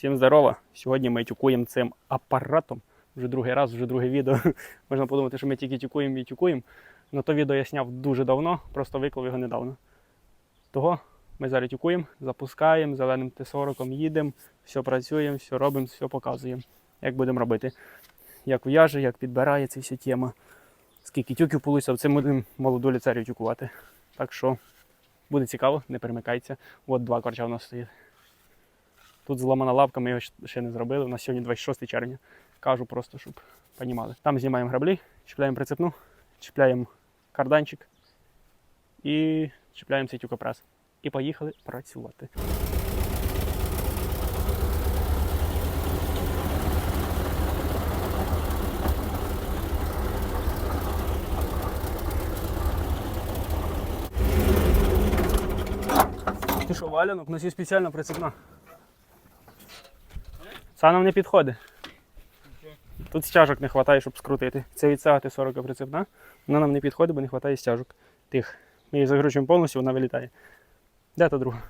Всім здорово! Сьогодні ми тюкуємо цим апаратом. Вже другий раз, вже друге відео. Можна подумати, що ми тільки тюкуємо і тюкуємо. Но то відео я зняв дуже давно, просто виклав його недавно. Того ми зараз тюкуємо, запускаємо, зеленим Т-40 їдемо, все працюємо, все робимо, все показуємо. Як будемо робити. Як в'яже, як підбирає ця вся тема. Скільки тюків вийшло, цим будемо молоду ліцерію тюкувати. Так що буде цікаво, не перемикайте. От два корча у нас стоїть. Тут зламана лавка, ми його ще не зробили. У нас сьогодні 26 червня. Кажу просто, щоб понімали. Там знімаємо граблі, чіпляємо прицепну, чіпляємо карданчик і чіпляємо цей тюкопрес. І поїхали працювати. Ти що, валянок? У нас є спеціальна прицепна. Це нам не підходить. Тут стяжок не вистачає, щоб скрутити. Це від цього Т-40 прицепна. Вона нам не підходить, бо не вистачає стяжок. Тих. Ми її загручуємо повністю, вона вилітає. Де та друга?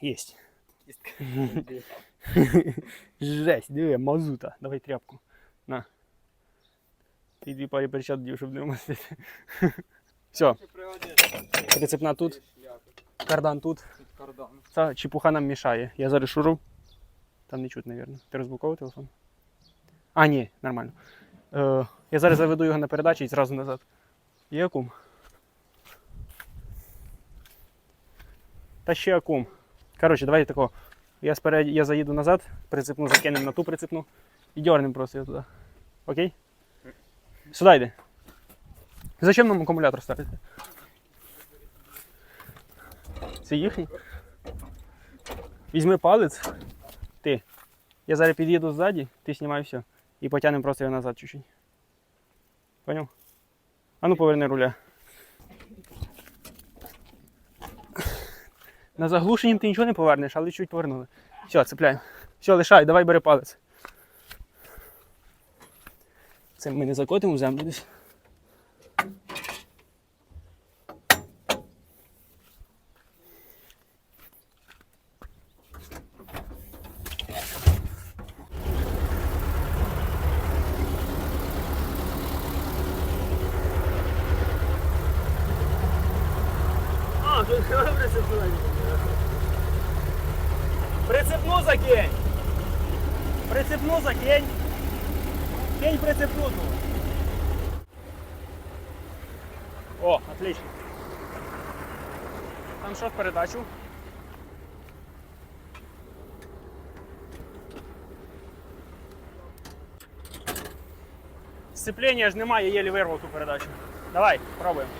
Єсть. Жесть, диви, мазута. Давай тряпку. На. І дві парі перчат дів, щоб не вмастити. Все, прицепна тут, кардан тут. Ця чепуха нам мішає. Я зараз шуру. Там не чуть, мабуть. Ти розблоковував телефон? А, ні, нормально. Е, я зараз заведу його на передачу і зразу назад. Є акум? Та ще акум. Коротше, давайте тако. Я, сперед... я заїду назад, прицепну закинемо на ту прицепну і дернемо просто його туди. Окей? Сюди йди. Зачем нам акумулятор ставити? Це їхній? Візьми палець. Ти. Я зараз під'їду ззаді, ти знімай все. І потягнемо просто його назад чуть-чуть. Поняв? А ну поверни руля. На заглушенні ти нічого не повернеш, але чуть повернули. Все, цепляємо. Все, лишай, давай бери палець. Це ми не закотимо землю десь. А, тут прицепну. Прицепну закинь. Прицепну закинь. Кинь прицепну. О, отлично. Там що в передачу? Сцеплення ж немає, єлі вирвав ту передачу. Давай, пробуємо.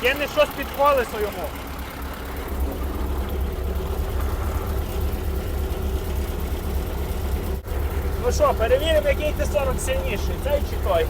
Кине щось під колесо йому. Ну що, перевіримо, який ти 40 сильніший, цей чи той.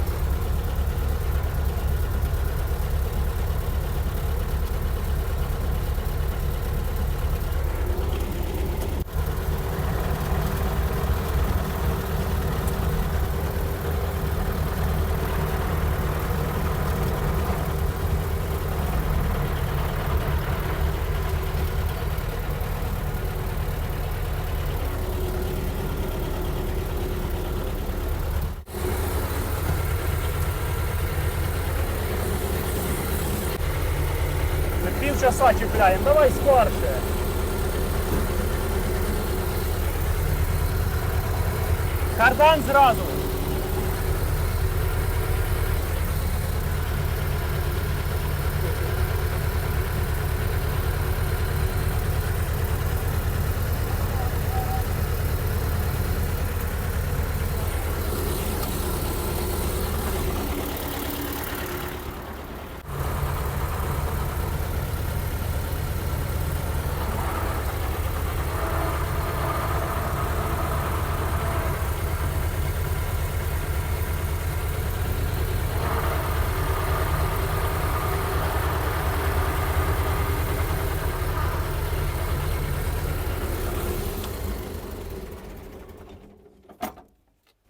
Півчаса чіпляємо, давай скорше. Кардан зразу.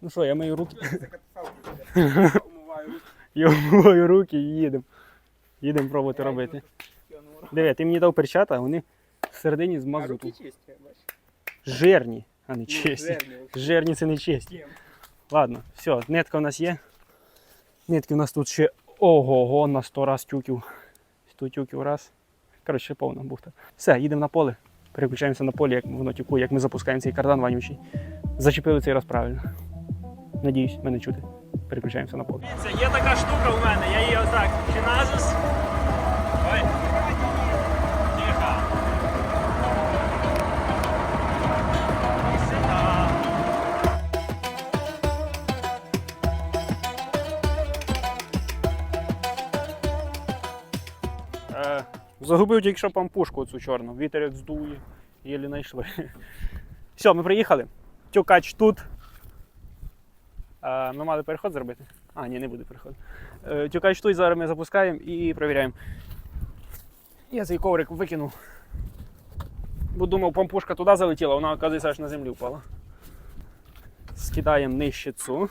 Ну що, я мою руки. Я вмиваю руки і їдемо. Їдемо пробувати робити. Диви, ти мені дав перчата, а вони всередині з мазуту. Жирні, а не Ну, чесні. жирні це не чесні. Ладно, все, нитка у нас є. Нитки у нас тут ще ого-го на 100 раз тюків. 100 тюків раз. Коротше, повна бухта. Все, їдемо на поле. Переключаємося на поле, як воно тюкує, як ми запускаємо цей кардан вонючий. Зачепили цей раз правильно. Надіюсь, мене чути. Переключаємося на поле. Є така штука у мене, я її отак чиназис. Ой. Е, загубив тільки пампушку цю чорну. Вітер як здує. Єлі знайшли. Все, ми приїхали. Тюкач тут. Ми мали переход зробити. А, ні, не буде переход. Е, тюкач тут зараз ми запускаємо і перевіряємо. Я цей коврик викинув. Бо думав, пампушка туди залетіла, вона, оказується, аж на землю впала. Скидаємо нижче цю.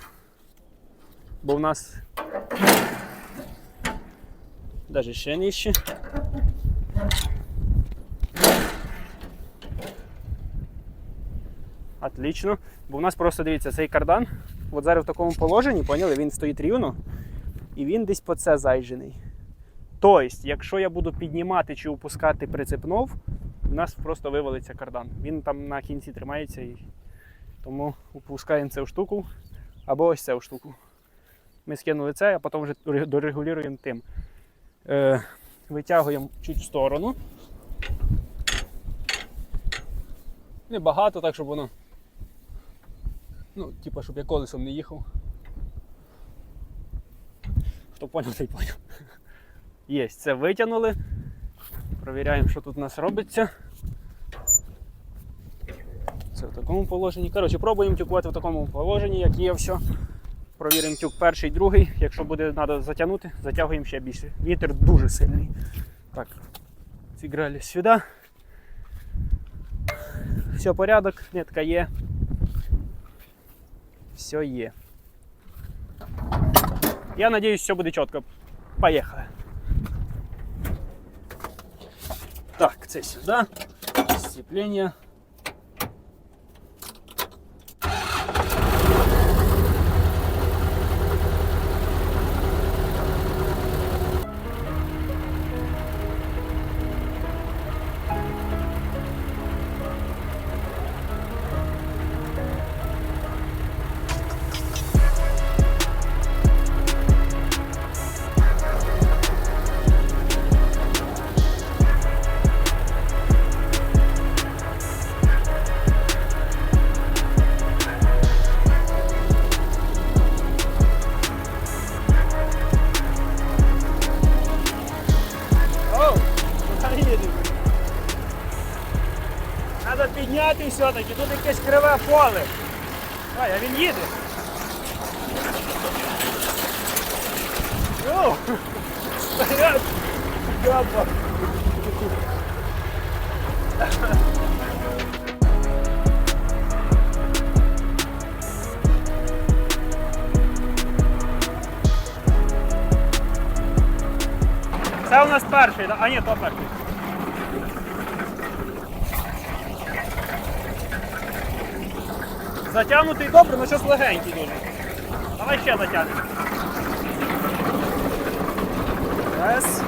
Бо в нас Даже ще нижче. Отлично. Бо в нас просто дивіться, цей кардан, от зараз в такому положенні, поняли, він стоїть рівно і він десь по це зайджений. Тобто, якщо я буду піднімати чи опускати прицепнув, у нас просто вивалиться кардан. Він там на кінці тримається і тому опускаємо цю штуку або ось цю штуку. Ми скинули це, а потім вже дорегулюємо тим е, витягуємо чуть в сторону. Небагато, так, щоб воно. Ну, типа, щоб я колесом не їхав. Хто поняв, той поняв. Є, це витягнули. Провіряємо, що тут у нас робиться. Це в такому положенні. Коротше, пробуємо тюкувати в такому положенні, як є все. Провіримо тюк перший, другий. Якщо буде треба затягнути, затягуємо ще більше. Вітер дуже сильний. Так, зіграли сюди. Все, порядок, нитка є. Все є. Я надіюсь, все буде чітко. Поїхали. Так, це сюди. Сцеплення. Все-таки, тут якесь криве поле. Ай, а він їде. Оу, вперед! Гапа. Це у нас перший, а ні, то перший. Затягнутий добре, але щось легенький дуже. Давай ще затягнемо. Раз.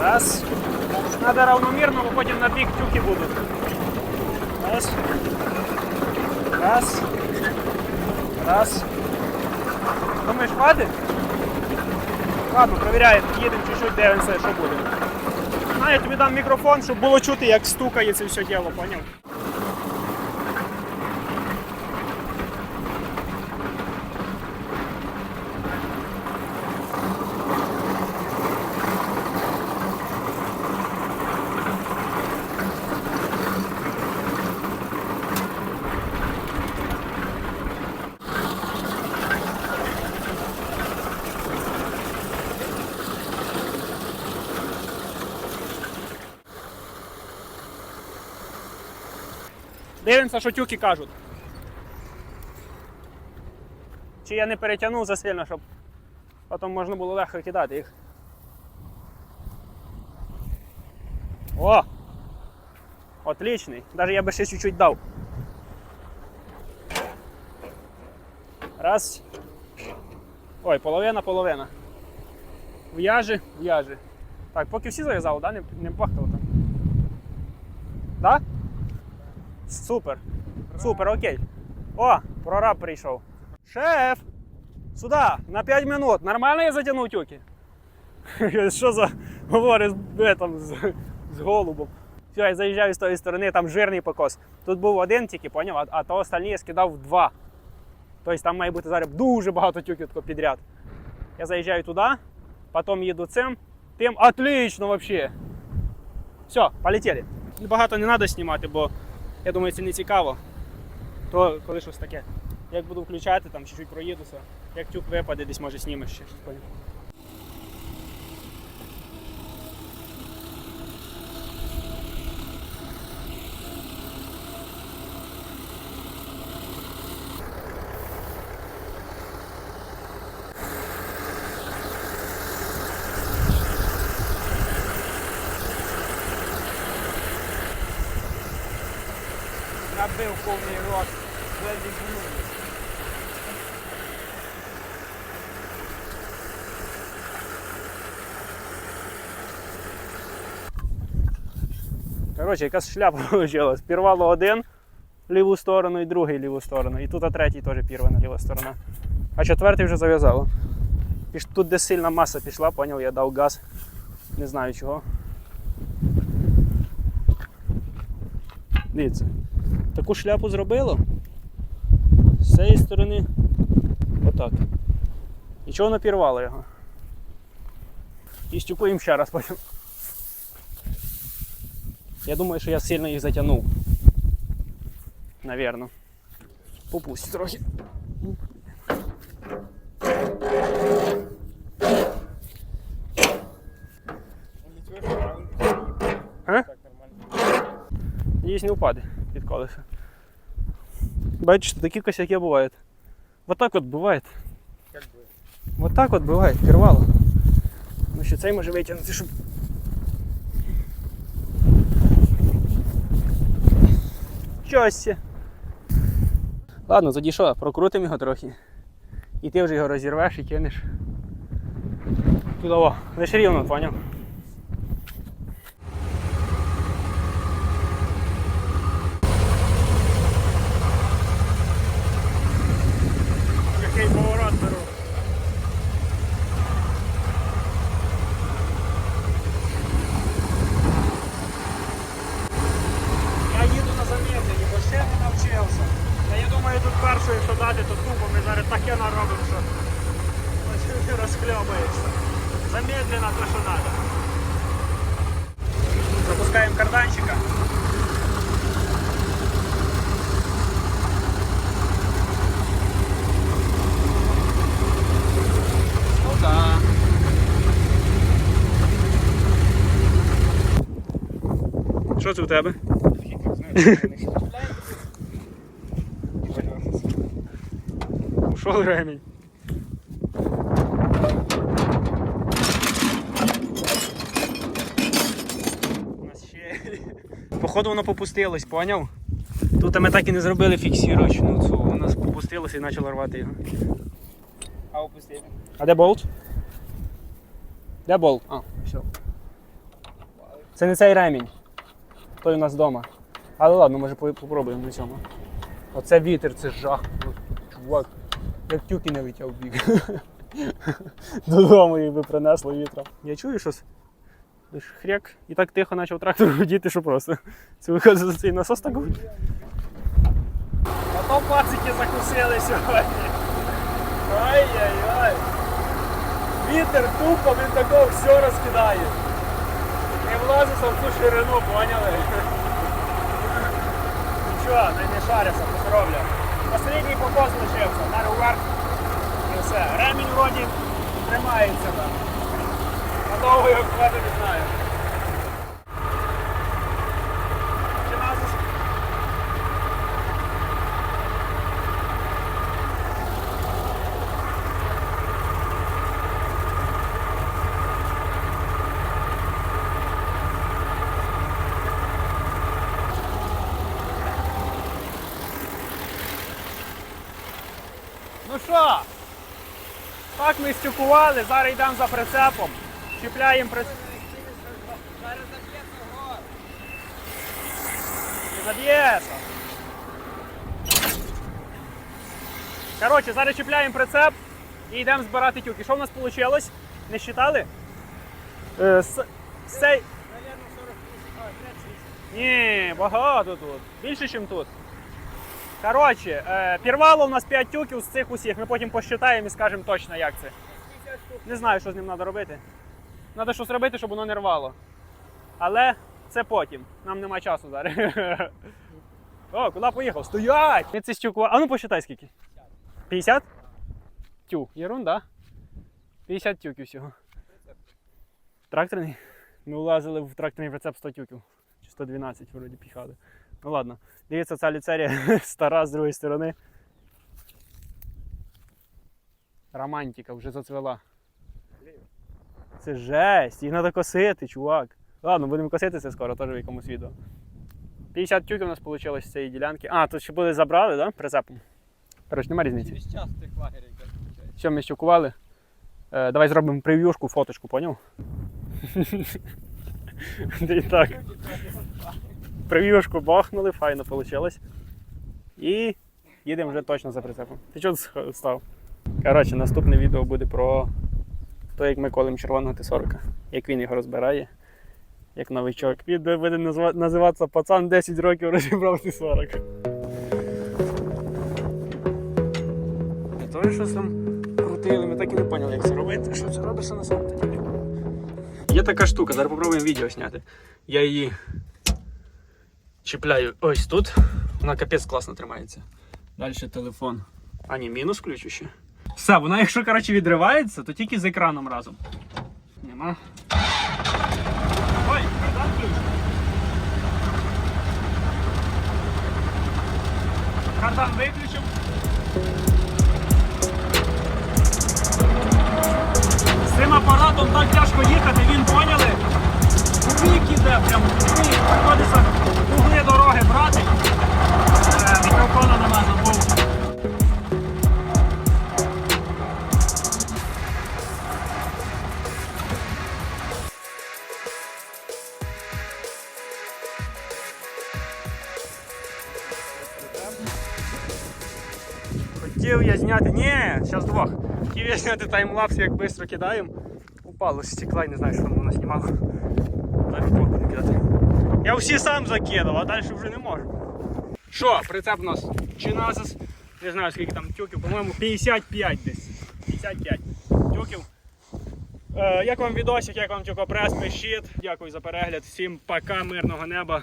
Раз. Треба равномірно, бо потім на бік тюки будуть. Раз. Раз. Раз. Думаєш, хватить? Ладно, провіряємо, їдемо чуть-чуть, дивимося, що буде. А, я тобі дам мікрофон, щоб було чути, як стукає це все діло, поняв? Дивимося, що тюки кажуть. Чи я не перетягнув засильно, щоб потім можна було легко кидати їх. О! Отличний. Даже я би ще чуть-чуть дав. Раз. Ой, половина, половина. В'яжи, в'яжи. Так, поки всі зав'язали, да? Не, не бахкало там. Да? Супер. Супер, окей. О, прораб прийшов. Шеф! Сюда, на 5 минут. Нормально я затягнув тюки? Що за говорить з, там, з, голубом? Все, я заїжджаю з тої сторони, там жирний покос. Тут був один тільки, поняв, а, а то остальні я скидав два. Тобто там має бути зараз дуже багато тюків підряд. Я заїжджаю туди, потім їду цим, тим. Отлично вообще. Все, полетіли. Багато не треба знімати, бо я думаю, це не цікаво. То коли щось таке. Як буду включати, там чуть-чуть проїдуся. Як тюк випаде, десь може знімеш ще щось. Коротше, якась шляпа вийшла. Пірвало один ліву сторону і другий ліву сторону. І тут а третій теж пірвана ліва сторона. А четвертий вже зав'язало. Тут де сильна маса пішла, поняв, я дав газ. Не знаю чого. Дивіться. Таку шляпу зробило. З цієї сторони отак. І чого воно пірвало його? І щупуємо ще раз потім. Я думаю, що я сильно їх затягнув. Навірно. Попусть трохи. А? Надіюсь, не впаде під колеса. Бачите, такі косяки бувають. Вот так от буває. Вот так от буває, пірвало. Ну що цей може витягнути, щоб. Щастя. Ладно, задійшов, прокрутимо його трохи. І ти вже його розірвеш і кинеш. Тудово, лише рівно, поняв? Який поворот беру. Я їду на замедлені, бо ще не навчився. Та я думаю, тут перше, якщо дати, то тупо ми зараз таке наробимо, що ти розхльобаєшся. Замедлено то, що треба. Запускаємо карданчика. Ну да. Що це у тебе? Ушов ремінь. У нас ще. Походу воно попустилось, поняв? Тут ми так і не зробили фіксірочну цю, воно попустилося і почало рвати його. А опустили. А де болт? Де болт? А, все. Це не цей ремінь. Той у нас вдома. Але ладно, може попробуємо на цьому. Оце вітер, це жах. Чувак. Як тюки не витяв біг. Додому їх би принесло вітром. Я чую щось. Хряк. І так тихо почав трактор гудіти, що просто. Це виходить за цей насос так гудить. А то пацики закусили сьогодні. Ай-яй-яй. Вітер тупо, він такого все розкидає. Не влазиться в цю ширину, поняли? Нічого, не, шаряться, поздоровля. Последній покос лишився, далі вверх і все. Ремінь вроді тримається там. Надовго його не знаю. Чи назис? Ну що? Так ми стюкували, зараз йдемо за прицепом. Чіпляємо прицеп. Зараз заб'ється. Не заб'ється. Коротше, зараз чіпляємо прицеп і йдемо збирати тюки. Що в нас вийшло? Не считали? Е, с- сей... Наверно, 40 36. Ні, багато тут. Більше, ніж тут. Коротше, е, пірвало у нас 5 тюків з цих усіх. Ми потім посчитаємо і скажемо точно, як це. Не знаю, що з ним треба робити. Треба щось робити, щоб воно не рвало. Але це потім. Нам нема часу зараз. О, куди поїхав? Стоять! Ми це стюкува- А ну посчитай скільки. 50? Тю, єрунда. 50 тюків всього. Тракторний? Ми влазили в тракторний прицеп 100 тюків. Чи 112 вроді піхали. Ну ладно. Дивіться, ця ліцерія стара з другої сторони. Романтика вже зацвела. Це жесть, їх треба косити, чувак. Ладно, будемо косити це скоро, теж в якомусь відео. 50 тюків у нас вийшло з цієї ділянки. А, тут ще були забрали, да? Прицепом. Коротше, нема різниці. Все, ми стюкували. Е, давай зробимо прев'юшку, фоточку, поняв? І так. Прев'юшку бахнули, файно вийшло. І їдемо вже точно за прицепом. Ти чого став? Коротше, наступне відео буде про те, як ми колем червоного Т-40, як він його розбирає, як новичок. Відео буде називатися Пацан 10 років розібрав Т-40. Теж щось там крутили, ми так і не поняли, як це робити. Що це робиться на самом деле? Є така штука, зараз попробуємо відео зняти. Я її чіпляю ось тут. Вона капець класно тримається. Далі телефон. А ні, мінус включу ще. Все, вона, якщо коротше, відривається, то тільки з екраном разом. Нема. Ой, кардан ключ. Кардан виключив. З цим апаратом так тяжко їхати, він поняли. У бік іде, прям у. Приходиться угли дороги брати. Е, Мікрофона нема забув. Хотів я зняти. Ні, зараз двох. Хотів я зняти таймлапс, як швидко кидаємо. Упало стекла не знаю, що там воно знімало. Далі трохи буду кидати. Я всі сам закидав, а далі вже не можу. Що, прицеп у нас Чиназис. Не знаю скільки там тюків, по-моєму 55 десь. 55 тюків. Е, як вам відосик, як вам тюкопрес, пишіть. Дякую за перегляд. Всім пока, мирного неба.